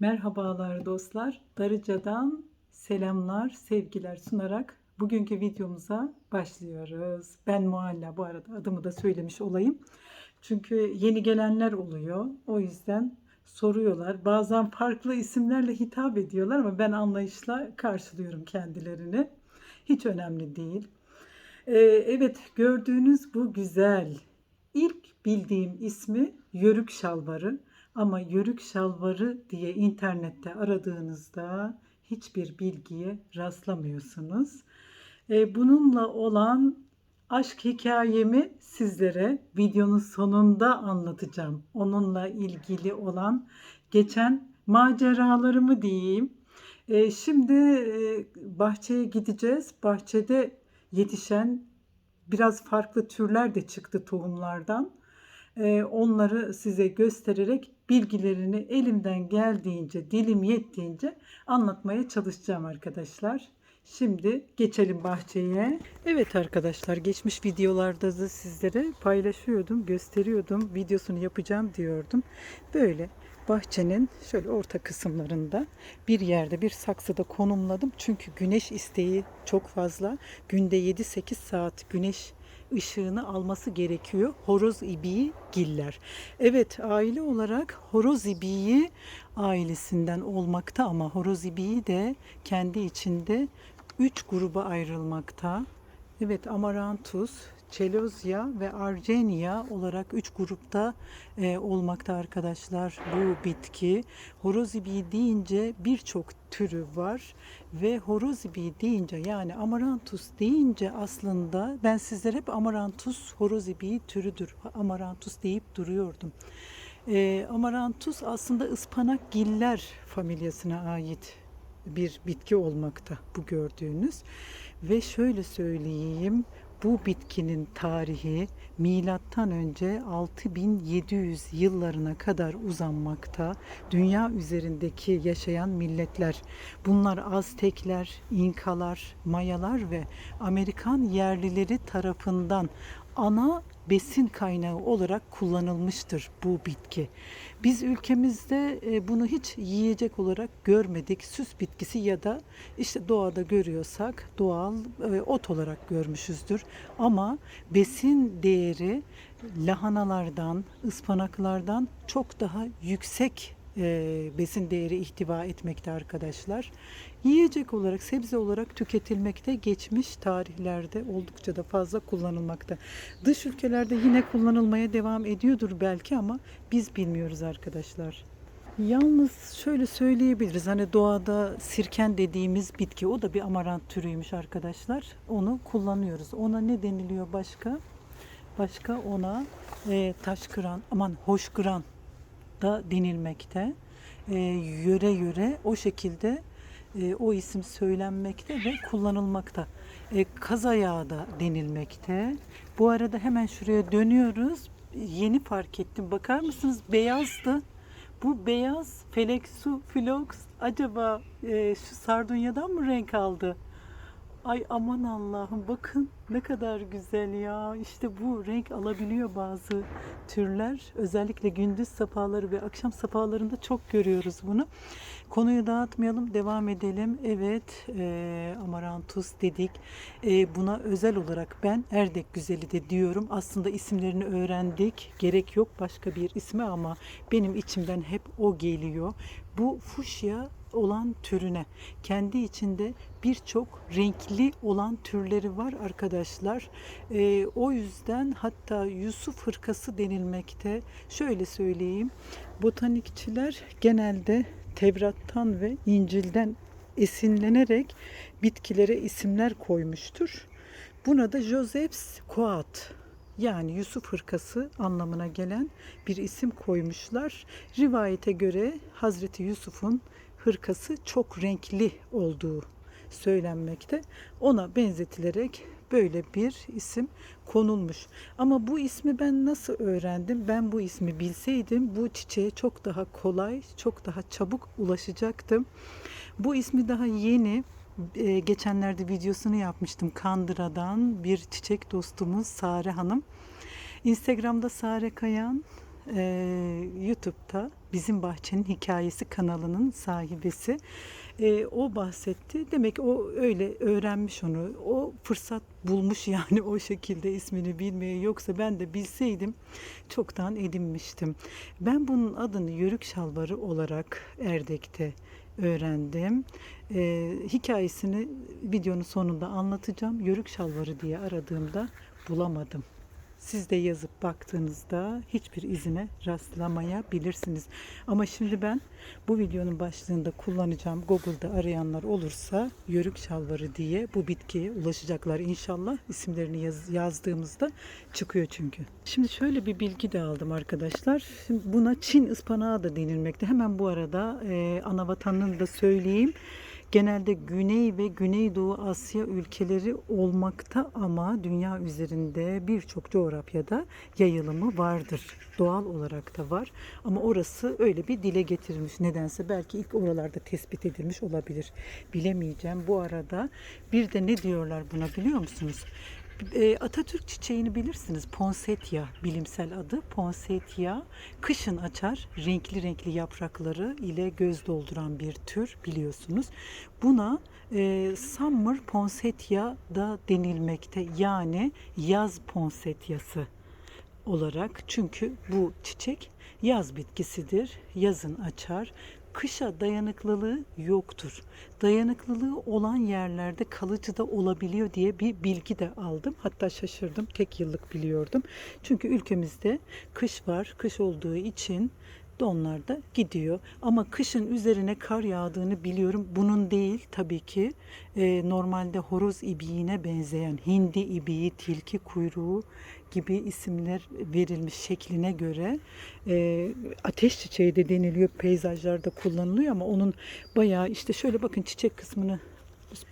Merhabalar dostlar. Darıca'dan selamlar, sevgiler sunarak bugünkü videomuza başlıyoruz. Ben Mualla bu arada adımı da söylemiş olayım. Çünkü yeni gelenler oluyor. O yüzden soruyorlar. Bazen farklı isimlerle hitap ediyorlar ama ben anlayışla karşılıyorum kendilerini. Hiç önemli değil. Ee, evet gördüğünüz bu güzel. İlk bildiğim ismi Yörük Şalvarı. Ama yörük şalvarı diye internette aradığınızda hiçbir bilgiye rastlamıyorsunuz. E, bununla olan aşk hikayemi sizlere videonun sonunda anlatacağım. Onunla ilgili olan geçen maceralarımı diyeyim. E, şimdi e, bahçeye gideceğiz. Bahçede yetişen biraz farklı türler de çıktı tohumlardan. Onları size göstererek bilgilerini elimden geldiğince, dilim yettiğince anlatmaya çalışacağım arkadaşlar. Şimdi geçelim bahçeye. Evet arkadaşlar geçmiş videolarda da sizlere paylaşıyordum, gösteriyordum, videosunu yapacağım diyordum. Böyle bahçenin şöyle orta kısımlarında bir yerde bir saksıda konumladım. Çünkü güneş isteği çok fazla. Günde 7-8 saat güneş ışığını alması gerekiyor. Horoz ibiği giller. Evet aile olarak horoz ibiği ailesinden olmakta ama horoz ibiği de kendi içinde üç gruba ayrılmakta. Evet Amaranthus, Celozia ve Argenia olarak üç grupta e, olmakta arkadaşlar bu bitki. Horoz ibiği deyince birçok türü var ve horoz ibiği deyince yani Amaranthus deyince aslında ben sizlere hep Amaranthus horoz ibiği türüdür. Amaranthus deyip duruyordum. E, Amaranthus aslında ıspanak giller familyasına ait bir bitki olmakta bu gördüğünüz. Ve şöyle söyleyeyim bu bitkinin tarihi milattan önce 6700 yıllarına kadar uzanmakta. Dünya üzerindeki yaşayan milletler bunlar Aztekler, İnkalar, Mayalar ve Amerikan yerlileri tarafından ana besin kaynağı olarak kullanılmıştır bu bitki. Biz ülkemizde e, bunu hiç yiyecek olarak görmedik. Süs bitkisi ya da işte doğada görüyorsak doğal e, ot olarak görmüşüzdür. Ama besin değeri lahanalardan, ıspanaklardan çok daha yüksek e, besin değeri ihtiva etmekte arkadaşlar. Yiyecek olarak, sebze olarak tüketilmekte geçmiş tarihlerde oldukça da fazla kullanılmakta. Dış ülkelerde yine kullanılmaya devam ediyordur belki ama biz bilmiyoruz arkadaşlar. Yalnız şöyle söyleyebiliriz. Hani doğada sirken dediğimiz bitki o da bir amarant türüymüş arkadaşlar. Onu kullanıyoruz. Ona ne deniliyor başka? Başka ona e, taşkıran, aman hoşgıran da denilmekte. E, yöre yöre o şekilde e, o isim söylenmekte ve kullanılmakta. E, kaz ayağı da denilmekte. Bu arada hemen şuraya dönüyoruz. Yeni fark ettim. Bakar mısınız? Beyazdı. Bu beyaz Felexu Flox acaba e, şu sardunyadan mı renk aldı? Ay aman Allah'ım bakın ne kadar güzel ya. İşte bu renk alabiliyor bazı türler. Özellikle gündüz safaları ve akşam safalarında çok görüyoruz bunu. Konuyu dağıtmayalım, devam edelim. Evet, e, Amaranthus dedik. E, buna özel olarak ben Erdek Güzeli de diyorum. Aslında isimlerini öğrendik. Gerek yok başka bir ismi ama benim içimden hep o geliyor. Bu fuşya olan türüne kendi içinde birçok renkli olan türleri var arkadaşlar. E, o yüzden hatta Yusuf hırkası denilmekte. Şöyle söyleyeyim. Botanikçiler genelde Tevrat'tan ve İncil'den esinlenerek bitkilere isimler koymuştur. Buna da Joseph's Coat yani Yusuf hırkası anlamına gelen bir isim koymuşlar. Rivayete göre Hazreti Yusuf'un hırkası çok renkli olduğu söylenmekte. Ona benzetilerek böyle bir isim konulmuş. Ama bu ismi ben nasıl öğrendim? Ben bu ismi bilseydim bu çiçeğe çok daha kolay, çok daha çabuk ulaşacaktım. Bu ismi daha yeni e, geçenlerde videosunu yapmıştım Kandıra'dan bir çiçek dostumuz Sare Hanım. Instagram'da Sare Kayan, e, YouTube'da Bizim Bahçenin Hikayesi kanalının sahibesi. Ee, o bahsetti. Demek o öyle öğrenmiş onu. O fırsat bulmuş yani o şekilde ismini bilmeye. Yoksa ben de bilseydim çoktan edinmiştim. Ben bunun adını yörük şalvarı olarak Erdek'te öğrendim. Ee, hikayesini videonun sonunda anlatacağım. Yörük şalvarı diye aradığımda bulamadım. Siz de yazıp baktığınızda hiçbir izine rastlamayabilirsiniz. Ama şimdi ben bu videonun başlığında kullanacağım. Google'da arayanlar olursa yörük şalvarı diye bu bitkiye ulaşacaklar inşallah. İsimlerini yaz- yazdığımızda çıkıyor çünkü. Şimdi şöyle bir bilgi de aldım arkadaşlar. Şimdi buna Çin ıspanağı da denilmekte. Hemen bu arada e, ana vatanını da söyleyeyim genelde Güney ve Güneydoğu Asya ülkeleri olmakta ama dünya üzerinde birçok coğrafyada yayılımı vardır. Doğal olarak da var. Ama orası öyle bir dile getirilmiş. Nedense belki ilk oralarda tespit edilmiş olabilir. Bilemeyeceğim. Bu arada bir de ne diyorlar buna biliyor musunuz? E, Atatürk çiçeğini bilirsiniz. Ponsetya bilimsel adı. Ponsetya kışın açar. Renkli renkli yaprakları ile göz dolduran bir tür biliyorsunuz. Buna e, Summer Ponsetya da denilmekte. Yani yaz ponsetyası olarak. Çünkü bu çiçek yaz bitkisidir. Yazın açar. Kışa dayanıklılığı yoktur. Dayanıklılığı olan yerlerde kalıcı da olabiliyor diye bir bilgi de aldım. Hatta şaşırdım. Tek yıllık biliyordum. Çünkü ülkemizde kış var. Kış olduğu için donlar da gidiyor. Ama kışın üzerine kar yağdığını biliyorum. Bunun değil tabii ki. Ee, normalde horoz ibiğine benzeyen hindi ibiği, tilki kuyruğu gibi isimler verilmiş şekline göre e, ateş çiçeği de deniliyor peyzajlarda kullanılıyor ama onun bayağı işte şöyle bakın çiçek kısmını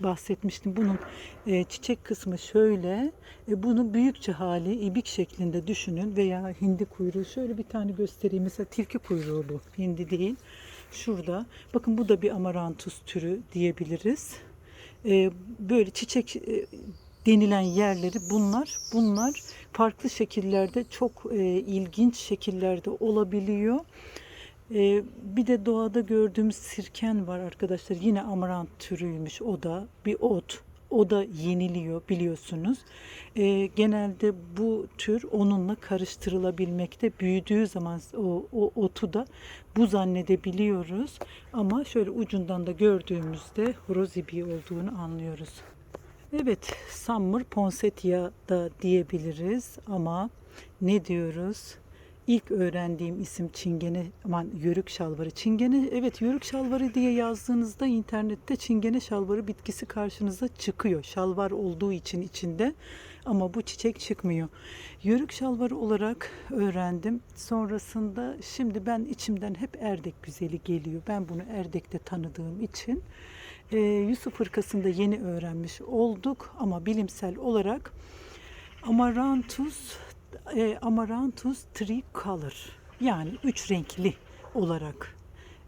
bahsetmiştim. Bunun e, çiçek kısmı şöyle. E, bunu büyükçe hali ibik şeklinde düşünün veya hindi kuyruğu. Şöyle bir tane göstereyim. Mesela tilki kuyruğu bu. Hindi değil. Şurada. Bakın bu da bir amarantus türü diyebiliriz. E, böyle çiçek e, denilen yerleri bunlar. Bunlar farklı şekillerde çok e, ilginç şekillerde olabiliyor. Ee, bir de doğada gördüğümüz sirken var arkadaşlar. Yine amarant türüymüş o da. Bir ot. O da yeniliyor biliyorsunuz. Ee, genelde bu tür onunla karıştırılabilmekte. Büyüdüğü zaman o, o otu da bu zannedebiliyoruz. Ama şöyle ucundan da gördüğümüzde horoz ibiği olduğunu anlıyoruz. Evet, Summer Poinsettia da diyebiliriz ama ne diyoruz? İlk öğrendiğim isim Çingene, aman yörük şalvarı. Çingene, evet yörük şalvarı diye yazdığınızda internette çingene şalvarı bitkisi karşınıza çıkıyor. Şalvar olduğu için içinde ama bu çiçek çıkmıyor. Yörük şalvarı olarak öğrendim. Sonrasında şimdi ben içimden hep Erdek güzeli geliyor. Ben bunu Erdek'te tanıdığım için e, Yusuf hırkasında yeni öğrenmiş olduk ama bilimsel olarak Amaranthus e, Amaranthus tricolor yani üç renkli olarak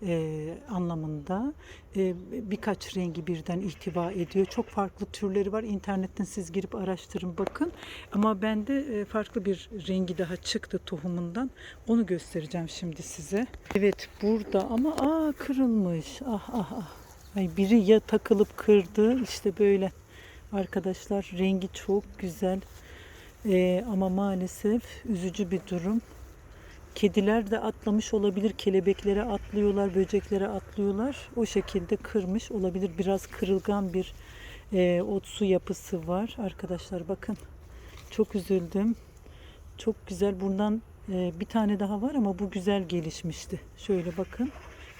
e, anlamında e, birkaç rengi birden ihtiva ediyor. Çok farklı türleri var. İnternetten siz girip araştırın bakın. Ama bende e, farklı bir rengi daha çıktı tohumundan. Onu göstereceğim şimdi size. Evet burada ama aa kırılmış. Ah ah ah. Ay biri ya takılıp kırdı işte böyle. Arkadaşlar rengi çok güzel. Ee, ama maalesef üzücü bir durum. Kediler de atlamış olabilir. Kelebeklere atlıyorlar, böceklere atlıyorlar. O şekilde kırmış olabilir. Biraz kırılgan bir e, otsu yapısı var. Arkadaşlar bakın. Çok üzüldüm. Çok güzel. Bundan e, bir tane daha var ama bu güzel gelişmişti. Şöyle bakın.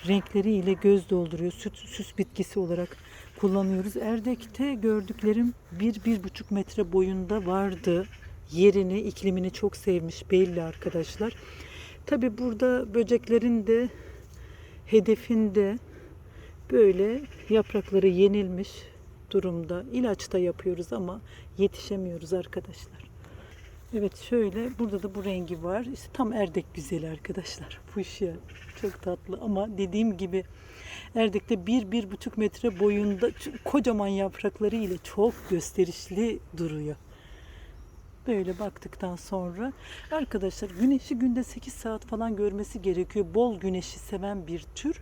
Renkleriyle göz dolduruyor. Süt, süs bitkisi olarak kullanıyoruz. Erdek'te gördüklerim 1-1,5 metre boyunda vardı. Yerini, iklimini çok sevmiş belli arkadaşlar. Tabi burada böceklerin de hedefinde böyle yaprakları yenilmiş durumda. İlaç da yapıyoruz ama yetişemiyoruz arkadaşlar. Evet şöyle burada da bu rengi var. İşte tam erdek güzeli arkadaşlar. Fuşya çok tatlı ama dediğim gibi erdekte bir, bir buçuk metre boyunda kocaman yaprakları ile çok gösterişli duruyor. Böyle baktıktan sonra arkadaşlar güneşi günde 8 saat falan görmesi gerekiyor. Bol güneşi seven bir tür.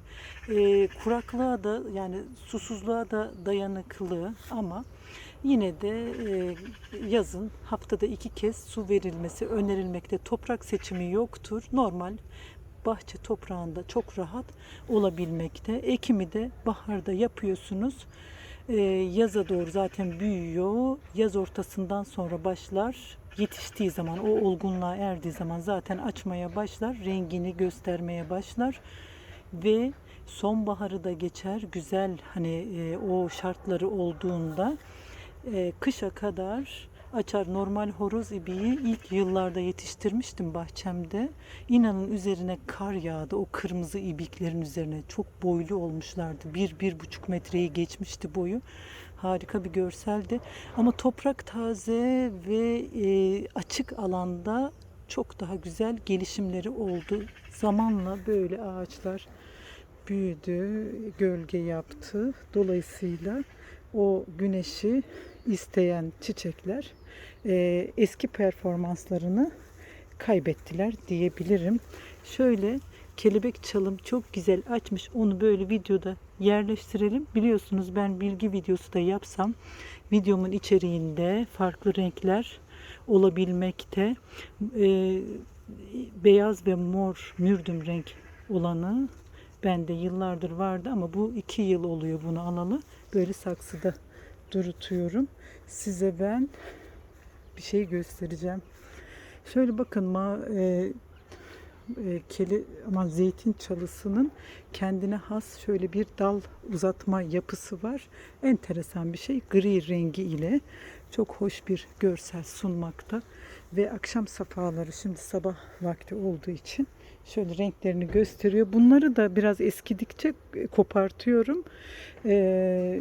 Ee, kuraklığa da yani susuzluğa da dayanıklı ama yine de e, yazın haftada iki kez su verilmesi önerilmekte. Toprak seçimi yoktur. Normal bahçe toprağında çok rahat olabilmekte. Ekimi de baharda yapıyorsunuz. Ee, yaza doğru zaten büyüyor. Yaz ortasından sonra başlar. Yetiştiği zaman, o olgunluğa erdiği zaman zaten açmaya başlar. Rengini göstermeye başlar. Ve sonbaharı da geçer. Güzel hani e, o şartları olduğunda e, kışa kadar açar. Normal horoz ibiği ilk yıllarda yetiştirmiştim bahçemde. İnanın üzerine kar yağdı. O kırmızı ibiklerin üzerine çok boylu olmuşlardı. Bir, bir buçuk metreyi geçmişti boyu. Harika bir görseldi. Ama toprak taze ve e, açık alanda çok daha güzel gelişimleri oldu. Zamanla böyle ağaçlar büyüdü, gölge yaptı. Dolayısıyla o güneşi isteyen çiçekler e, eski performanslarını kaybettiler diyebilirim. Şöyle kelebek çalım çok güzel açmış. Onu böyle videoda yerleştirelim. Biliyorsunuz ben bilgi videosu da yapsam videomun içeriğinde farklı renkler olabilmekte. E, beyaz ve mor mürdüm renk olanı bende yıllardır vardı ama bu iki yıl oluyor bunu alalı. Böyle saksıda durutuyorum. Size ben bir şey göstereceğim. Şöyle bakın ma e, e, keli ama zeytin çalısının kendine has şöyle bir dal uzatma yapısı var. Enteresan bir şey. Gri rengi ile çok hoş bir görsel sunmakta ve akşam safaları şimdi sabah vakti olduğu için şöyle renklerini gösteriyor. Bunları da biraz eskidikçe kopartıyorum. Ee,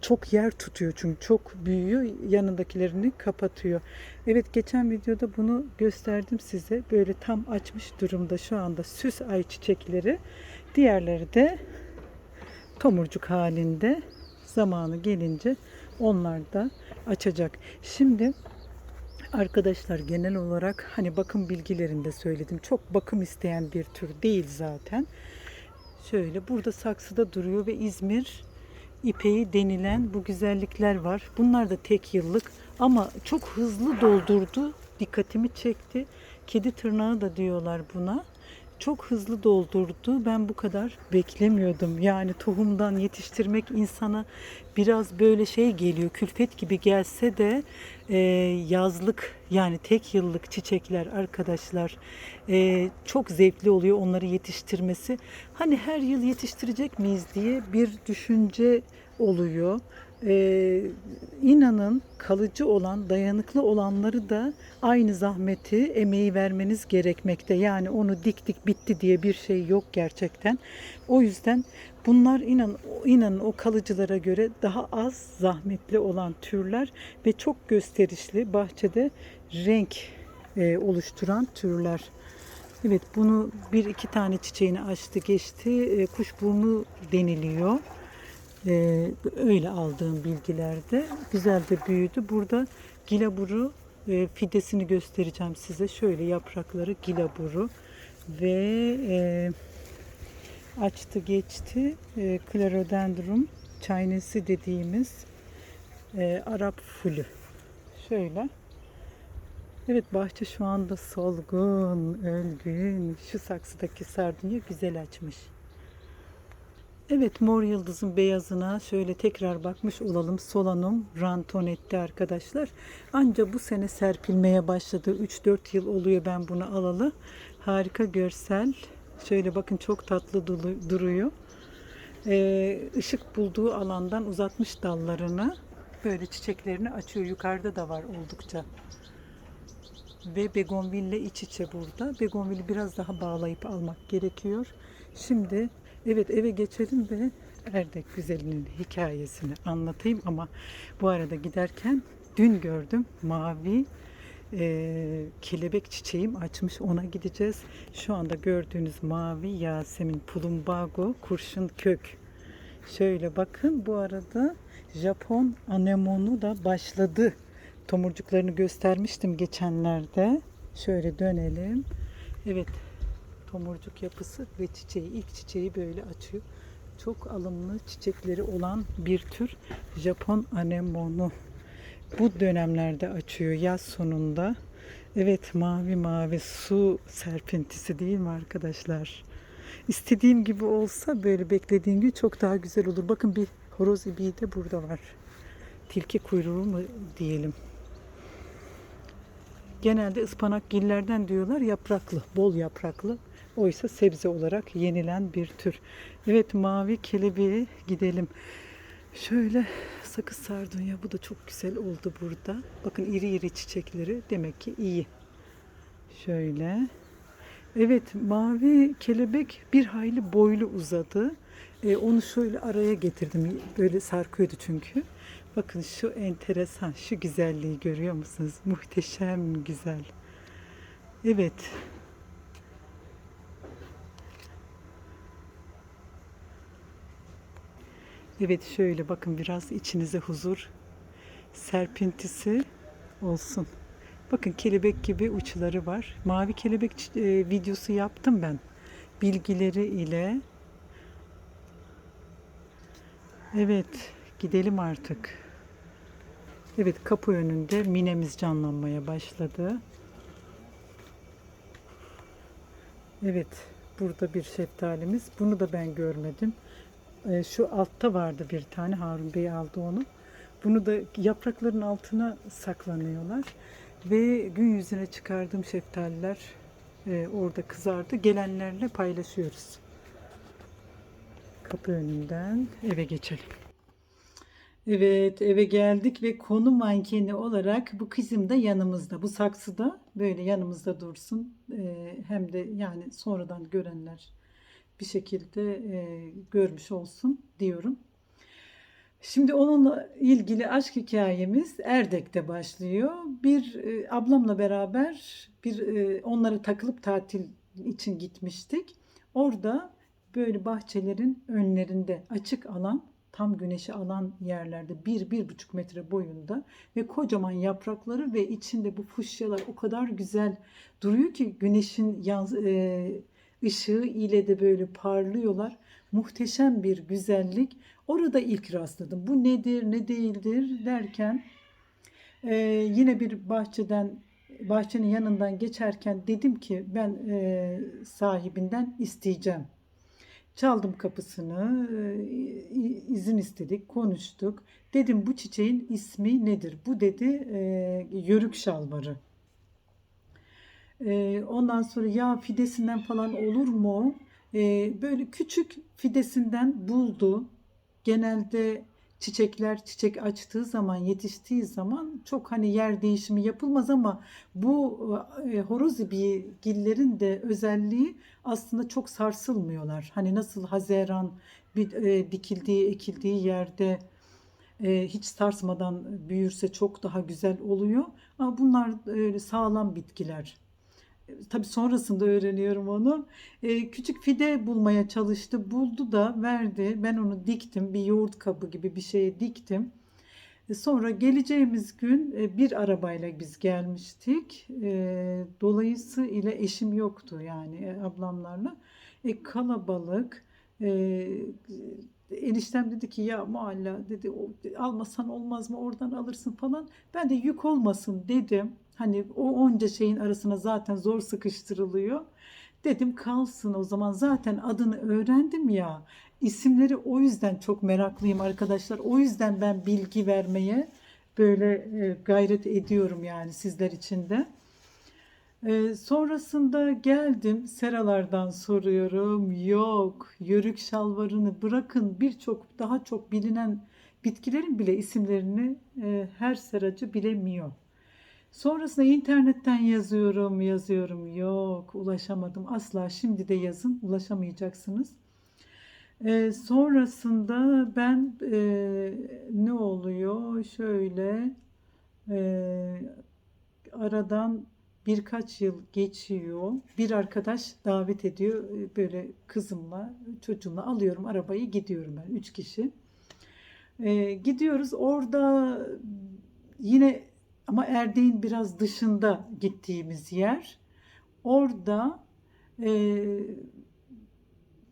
çok yer tutuyor çünkü çok büyüyor yanındakilerini kapatıyor. Evet geçen videoda bunu gösterdim size. Böyle tam açmış durumda şu anda süs ay çiçekleri. Diğerleri de tomurcuk halinde zamanı gelince onlar da açacak. Şimdi arkadaşlar genel olarak hani bakım bilgilerinde söyledim. Çok bakım isteyen bir tür değil zaten. Şöyle burada saksıda duruyor ve İzmir ipeği denilen bu güzellikler var. Bunlar da tek yıllık ama çok hızlı doldurdu. Dikkatimi çekti. Kedi tırnağı da diyorlar buna. Çok hızlı doldurdu. Ben bu kadar beklemiyordum. Yani tohumdan yetiştirmek insana biraz böyle şey geliyor. Külfet gibi gelse de e, yazlık yani tek yıllık çiçekler arkadaşlar e, çok zevkli oluyor onları yetiştirmesi. Hani her yıl yetiştirecek miyiz diye bir düşünce oluyor. Ee, inanın kalıcı olan, dayanıklı olanları da aynı zahmeti, emeği vermeniz gerekmekte. Yani onu diktik bitti diye bir şey yok gerçekten. O yüzden bunlar inan, inanın o kalıcılara göre daha az zahmetli olan türler ve çok gösterişli bahçede renk e, oluşturan türler. Evet bunu bir iki tane çiçeğini açtı geçti. E, kuşburnu deniliyor. Ee, öyle aldığım bilgilerde güzel de büyüdü. Burada gilaburu e, fidesini göstereceğim size. Şöyle yaprakları gilaburu ve e, açtı geçti. E, Clerodendron Chinese dediğimiz e, Arap fulü. Şöyle. Evet bahçe şu anda solgun, ölgün. Şu saksıdaki sardunya güzel açmış. Evet mor yıldızın beyazına şöyle tekrar bakmış olalım. Solanum rantonetti arkadaşlar. Anca bu sene serpilmeye başladı. 3-4 yıl oluyor ben bunu alalı. Harika görsel. Şöyle bakın çok tatlı duruyor. Ee, ışık bulduğu alandan uzatmış dallarını. Böyle çiçeklerini açıyor. Yukarıda da var oldukça. Ve begonville iç içe burada. Begonvili biraz daha bağlayıp almak gerekiyor. Şimdi Evet eve geçelim ve Erdek Güzeli'nin hikayesini anlatayım ama bu arada giderken dün gördüm mavi e, kelebek çiçeğim açmış ona gideceğiz. Şu anda gördüğünüz mavi Yasemin Plumbago kurşun kök. Şöyle bakın bu arada Japon anemonu da başladı. tomurcuklarını göstermiştim geçenlerde. Şöyle dönelim. Evet tomurcuk yapısı ve çiçeği ilk çiçeği böyle açıyor. Çok alımlı çiçekleri olan bir tür Japon anemonu. Bu dönemlerde açıyor yaz sonunda. Evet mavi mavi su serpintisi değil mi arkadaşlar? İstediğim gibi olsa böyle beklediğim gibi çok daha güzel olur. Bakın bir horoz ibiği de burada var. Tilki kuyruğu mu diyelim. Genelde ıspanak gillerden diyorlar yapraklı, bol yapraklı. Oysa sebze olarak yenilen bir tür. Evet mavi kelebeğe gidelim. Şöyle sakız sardunya bu da çok güzel oldu burada. Bakın iri iri çiçekleri demek ki iyi. Şöyle. Evet mavi kelebek bir hayli boylu uzadı. Ee, onu şöyle araya getirdim. Böyle sarkıyordu çünkü. Bakın şu enteresan, şu güzelliği görüyor musunuz? Muhteşem güzel. Evet. Evet şöyle bakın biraz içinize huzur serpintisi olsun. Bakın kelebek gibi uçları var. Mavi kelebek e, videosu yaptım ben. Bilgileri ile. Evet, gidelim artık. Evet, kapı önünde minemiz canlanmaya başladı. Evet, burada bir şeftalimiz. Bunu da ben görmedim. Ee, şu altta vardı bir tane. Harun Bey aldı onu. Bunu da yaprakların altına saklanıyorlar. Ve gün yüzüne çıkardığım şeftaliler e, orada kızardı. Gelenlerle paylaşıyoruz. Kapı önünden eve geçelim. Evet eve geldik ve konu mankeni olarak bu kızım da yanımızda. Bu saksıda böyle yanımızda dursun. Ee, hem de yani sonradan görenler bir şekilde e, görmüş olsun diyorum. Şimdi onunla ilgili aşk hikayemiz Erdek'te başlıyor. Bir e, ablamla beraber bir e, onlara takılıp tatil için gitmiştik. Orada böyle bahçelerin önlerinde açık alan tam güneşi alan yerlerde bir, bir buçuk metre boyunda ve kocaman yaprakları ve içinde bu fuşyalar o kadar güzel duruyor ki güneşin yaz, e, ışığı ile de böyle parlıyorlar. Muhteşem bir güzellik. Orada ilk rastladım. Bu nedir, ne değildir derken e, yine bir bahçeden bahçenin yanından geçerken dedim ki ben e, sahibinden isteyeceğim. Çaldım kapısını, e, izin istedik, konuştuk. Dedim bu çiçeğin ismi nedir? Bu dedi e, yörük şalvarı. E, ondan sonra ya fidesinden falan olur mu? E, böyle küçük fidesinden buldu. Genelde çiçekler çiçek açtığı zaman, yetiştiği zaman çok hani yer değişimi yapılmaz ama bu e, horoz gillerin de özelliği aslında çok sarsılmıyorlar. Hani nasıl hazeran bir e, dikildiği, ekildiği yerde e, hiç sarsmadan büyürse çok daha güzel oluyor. Ama bunlar öyle sağlam bitkiler. Tabii sonrasında öğreniyorum onu. Ee, küçük fide bulmaya çalıştı. Buldu da verdi. Ben onu diktim. Bir yoğurt kabı gibi bir şeye diktim. E, Sonra geleceğimiz gün e, bir arabayla biz gelmiştik. E, Dolayısıyla eşim yoktu yani e, ablamlarla. E, kalabalık. E, eniştem dedi ki ya Mualla dedi "o- almasan olmaz mı oradan alırsın falan. Ben de yük olmasın dedim. Hani o onca şeyin arasına zaten zor sıkıştırılıyor. Dedim kalsın o zaman zaten adını öğrendim ya. İsimleri o yüzden çok meraklıyım arkadaşlar. O yüzden ben bilgi vermeye böyle e, gayret ediyorum yani sizler için de. E, sonrasında geldim seralardan soruyorum. Yok, yörük şalvarını bırakın birçok daha çok bilinen bitkilerin bile isimlerini e, her seracı bilemiyor. Sonrasında internetten yazıyorum, yazıyorum. Yok, ulaşamadım. Asla şimdi de yazın, ulaşamayacaksınız. Ee, sonrasında ben e, ne oluyor? Şöyle e, aradan birkaç yıl geçiyor. Bir arkadaş davet ediyor. Böyle kızımla, çocuğumla alıyorum arabayı gidiyorum ben. Üç kişi. E, gidiyoruz. Orada yine ama Erdek'in biraz dışında gittiğimiz yer. Orada e,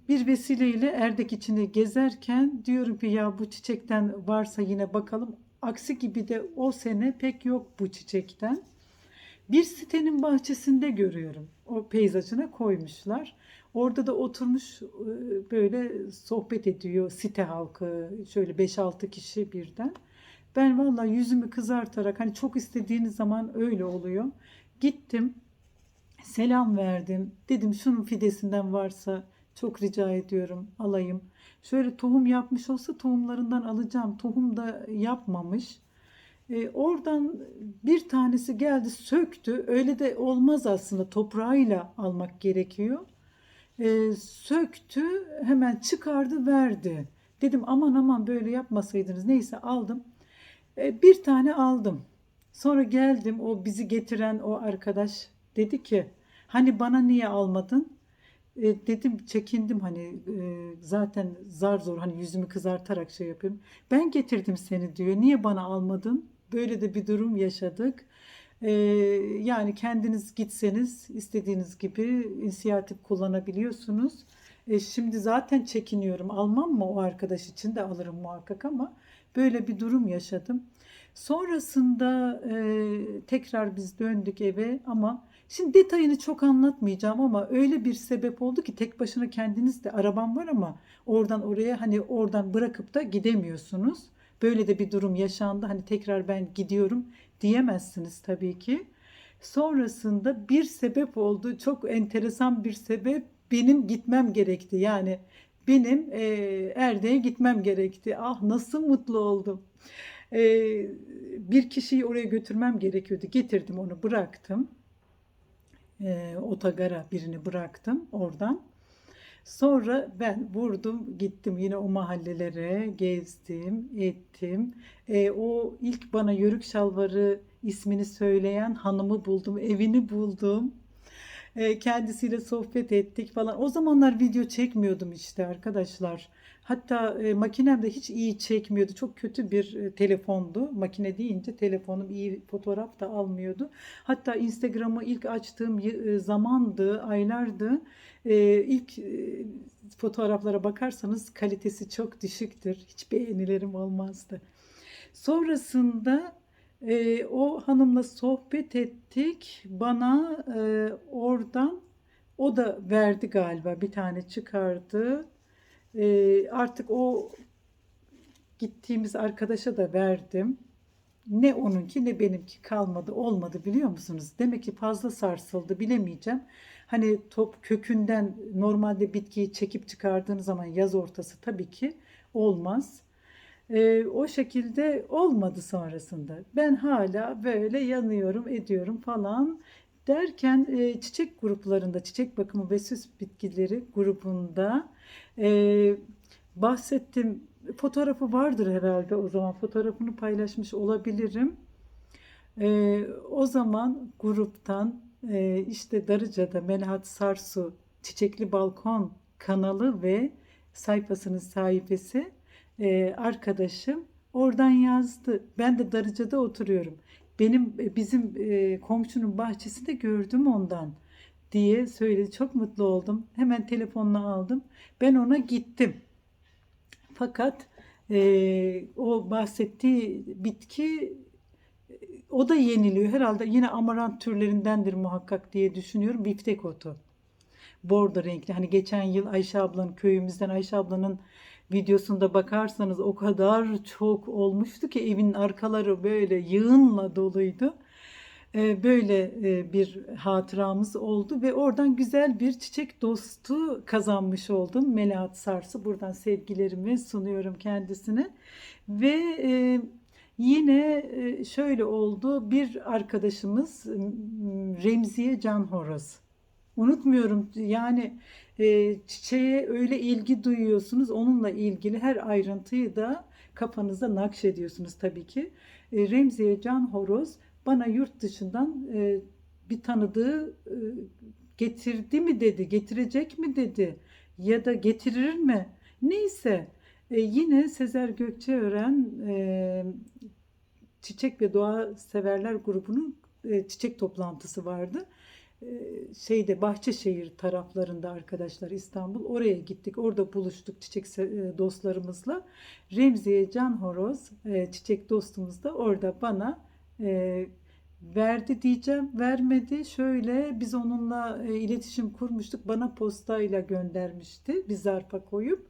bir vesileyle Erdek içinde gezerken diyorum ki ya bu çiçekten varsa yine bakalım. Aksi gibi de o sene pek yok bu çiçekten. Bir sitenin bahçesinde görüyorum. O peyzajına koymuşlar. Orada da oturmuş e, böyle sohbet ediyor site halkı. Şöyle 5-6 kişi birden. Ben vallahi yüzümü kızartarak hani çok istediğiniz zaman öyle oluyor. Gittim. Selam verdim. Dedim şunun fidesinden varsa çok rica ediyorum alayım. Şöyle tohum yapmış olsa tohumlarından alacağım. Tohum da yapmamış. E, oradan bir tanesi geldi söktü. Öyle de olmaz aslında toprağıyla almak gerekiyor. E, söktü hemen çıkardı verdi. Dedim aman aman böyle yapmasaydınız. Neyse aldım. E, bir tane aldım. Sonra geldim o bizi getiren o arkadaş dedi ki hani bana niye almadın? E, dedim çekindim hani e, zaten zar zor hani yüzümü kızartarak şey yapıyorum. Ben getirdim seni diyor. Niye bana almadın? Böyle de bir durum yaşadık. E, yani kendiniz gitseniz istediğiniz gibi inisiyatif kullanabiliyorsunuz. E, şimdi zaten çekiniyorum. Almam mı o arkadaş için de alırım muhakkak ama böyle bir durum yaşadım. Sonrasında e, tekrar biz döndük eve ama şimdi detayını çok anlatmayacağım ama öyle bir sebep oldu ki tek başına kendiniz de arabam var ama oradan oraya hani oradan bırakıp da gidemiyorsunuz. Böyle de bir durum yaşandı. Hani tekrar ben gidiyorum diyemezsiniz tabii ki. Sonrasında bir sebep oldu. Çok enteresan bir sebep. Benim gitmem gerekti. Yani benim e, Erdek'e gitmem gerekti. Ah nasıl mutlu oldum. E, bir kişiyi oraya götürmem gerekiyordu. Getirdim onu bıraktım. E, otogara birini bıraktım oradan. Sonra ben vurdum gittim yine o mahallelere gezdim ettim. E, o ilk bana yörük şalvarı ismini söyleyen hanımı buldum evini buldum. E, kendisiyle sohbet ettik falan. O zamanlar video çekmiyordum işte arkadaşlar. Hatta e, makinem de hiç iyi çekmiyordu. Çok kötü bir e, telefondu. Makine deyince telefonum iyi fotoğraf da almıyordu. Hatta Instagram'ı ilk açtığım y- zamandı, aylardı. E, ilk e, fotoğraflara bakarsanız kalitesi çok düşüktür. Hiç beğenilerim olmazdı. Sonrasında e, o hanımla sohbet ettik. Bana e, oradan o da verdi galiba bir tane çıkardı. E, artık o gittiğimiz arkadaşa da verdim. Ne onunki ne benimki kalmadı olmadı biliyor musunuz? Demek ki fazla sarsıldı bilemeyeceğim. Hani top kökünden normalde bitkiyi çekip çıkardığınız zaman yaz ortası tabii ki olmaz. Ee, o şekilde olmadı sonrasında. Ben hala böyle yanıyorum, ediyorum falan derken e, çiçek gruplarında, çiçek bakımı ve süs bitkileri grubunda e, bahsettim. Fotoğrafı vardır herhalde o zaman. Fotoğrafını paylaşmış olabilirim. E, o zaman gruptan e, işte Darıca'da Melahat Sarsu Çiçekli Balkon kanalı ve sayfasının sahibesi e, arkadaşım oradan yazdı. Ben de Darıca'da oturuyorum. Benim e, bizim e, komşunun bahçesinde gördüm ondan diye söyledi. Çok mutlu oldum. Hemen telefonunu aldım. Ben ona gittim. Fakat e, o bahsettiği bitki e, o da yeniliyor. Herhalde yine amarant türlerindendir muhakkak diye düşünüyorum. Biftek otu. Bordo renkli. Hani geçen yıl Ayşe ablanın köyümüzden Ayşe ablanın videosunda bakarsanız o kadar çok olmuştu ki evin arkaları böyle yığınla doluydu. Ee, böyle e, bir hatıramız oldu ve oradan güzel bir çiçek dostu kazanmış oldum. Melahat Sarsı buradan sevgilerimi sunuyorum kendisine. Ve e, yine e, şöyle oldu bir arkadaşımız Remziye Can Horoz. Unutmuyorum yani e, çiçeğe öyle ilgi duyuyorsunuz. Onunla ilgili her ayrıntıyı da kafanızda nakşediyorsunuz tabii ki. E, Remziye Can Horoz bana yurt dışından e, bir tanıdığı e, getirdi mi dedi, getirecek mi dedi ya da getirir mi? Neyse e, yine Sezer Gökçeören e, Çiçek ve Doğa Severler grubunun çiçek toplantısı vardı. E, şeyde Bahçeşehir taraflarında arkadaşlar İstanbul oraya gittik. Orada buluştuk çiçek e, dostlarımızla. Remziye Can Horoz e, çiçek dostumuz da orada bana e, verdi diyeceğim vermedi şöyle biz onunla iletişim kurmuştuk bana postayla göndermişti bir zarfa koyup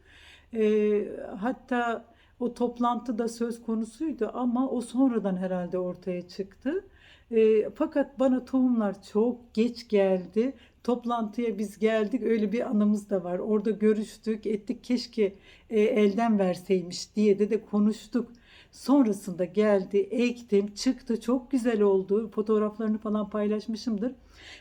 hatta o toplantı da söz konusuydu ama o sonradan herhalde ortaya çıktı. E, fakat bana tohumlar çok geç geldi. Toplantıya biz geldik öyle bir anımız da var. Orada görüştük ettik keşke e, elden verseymiş diye de de konuştuk. Sonrasında geldi, ektim, çıktı. Çok güzel oldu. Fotoğraflarını falan paylaşmışımdır.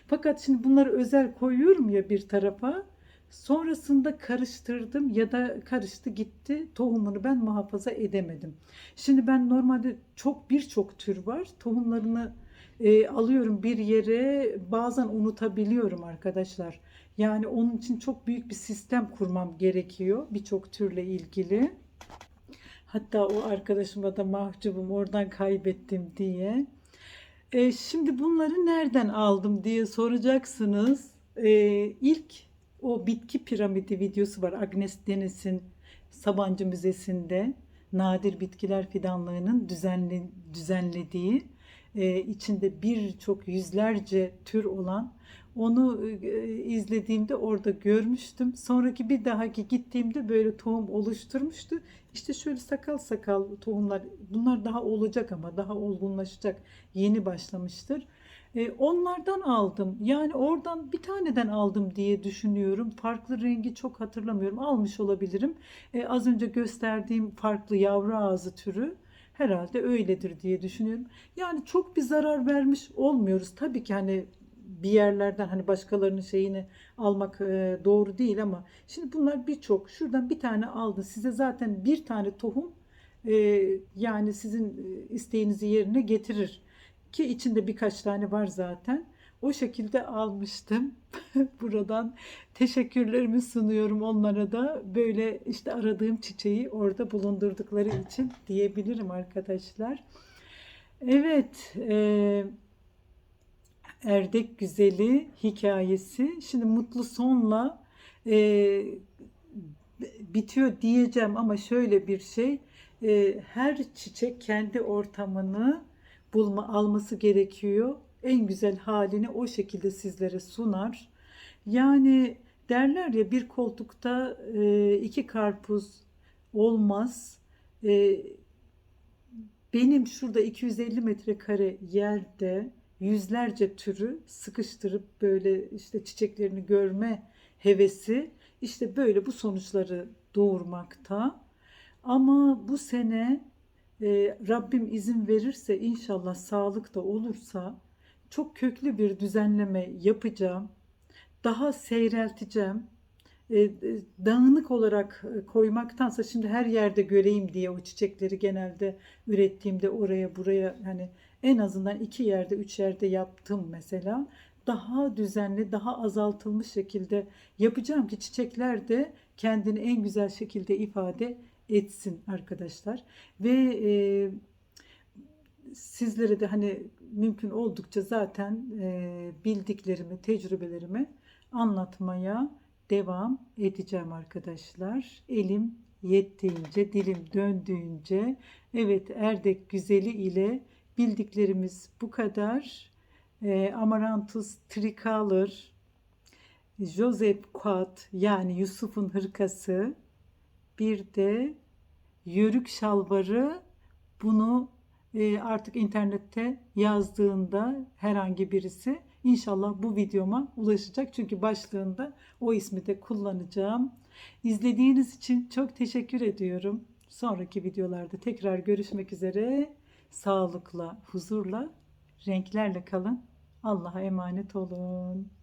Fakat şimdi bunları özel koyuyorum ya bir tarafa. Sonrasında karıştırdım ya da karıştı gitti. Tohumunu ben muhafaza edemedim. Şimdi ben normalde çok birçok tür var. Tohumlarını e, alıyorum bir yere bazen unutabiliyorum arkadaşlar. Yani onun için çok büyük bir sistem kurmam gerekiyor birçok türle ilgili. Hatta o arkadaşıma da mahcubum oradan kaybettim diye. E, şimdi bunları nereden aldım diye soracaksınız. E, ilk o bitki piramidi videosu var Agnes Deniz'in Sabancı Müzesi'nde nadir bitkiler fidanlığının düzenli, düzenlediği e, içinde birçok yüzlerce tür olan onu e, izlediğimde orada görmüştüm. Sonraki bir dahaki gittiğimde böyle tohum oluşturmuştu. İşte şöyle sakal sakal tohumlar bunlar daha olacak ama daha olgunlaşacak yeni başlamıştır. E, onlardan aldım. Yani oradan bir taneden aldım diye düşünüyorum. Farklı rengi çok hatırlamıyorum. Almış olabilirim. E, az önce gösterdiğim farklı yavru ağzı türü herhalde öyledir diye düşünüyorum. Yani çok bir zarar vermiş olmuyoruz. Tabii ki hani bir yerlerden hani başkalarının şeyini almak e, doğru değil ama şimdi bunlar birçok. Şuradan bir tane aldı. Size zaten bir tane tohum e, yani sizin e, isteğinizi yerine getirir. Ki içinde birkaç tane var zaten. O şekilde almıştım. Buradan teşekkürlerimi sunuyorum onlara da. Böyle işte aradığım çiçeği orada bulundurdukları için diyebilirim arkadaşlar. Evet, e, Erdek Güzeli hikayesi. Şimdi mutlu sonla e, bitiyor diyeceğim ama şöyle bir şey. E, her çiçek kendi ortamını bulma alması gerekiyor. En güzel halini o şekilde sizlere sunar. Yani derler ya bir koltukta e, iki karpuz olmaz. E, benim şurada 250 metrekare yerde yüzlerce türü sıkıştırıp böyle işte çiçeklerini görme hevesi işte böyle bu sonuçları doğurmakta. Ama bu sene e, Rabbim izin verirse inşallah sağlık da olursa çok köklü bir düzenleme yapacağım. Daha seyrelteceğim. E, e, dağınık olarak e, koymaktansa şimdi her yerde göreyim diye o çiçekleri genelde ürettiğimde oraya buraya hani en azından iki yerde üç yerde yaptım mesela. Daha düzenli, daha azaltılmış şekilde yapacağım ki çiçekler de kendini en güzel şekilde ifade etsin arkadaşlar. Ve e, sizlere de hani mümkün oldukça zaten e, bildiklerimi, tecrübelerimi anlatmaya devam edeceğim arkadaşlar. Elim yettiğince, dilim döndüğünce evet Erdek Güzeli ile bildiklerimiz bu kadar. E, Amaranthus tricolor, Joseph Quat yani Yusuf'un hırkası, bir de yörük şalvarı bunu artık internette yazdığında herhangi birisi inşallah bu videoma ulaşacak. Çünkü başlığında o ismi de kullanacağım. İzlediğiniz için çok teşekkür ediyorum. Sonraki videolarda tekrar görüşmek üzere. Sağlıkla, huzurla, renklerle kalın. Allah'a emanet olun.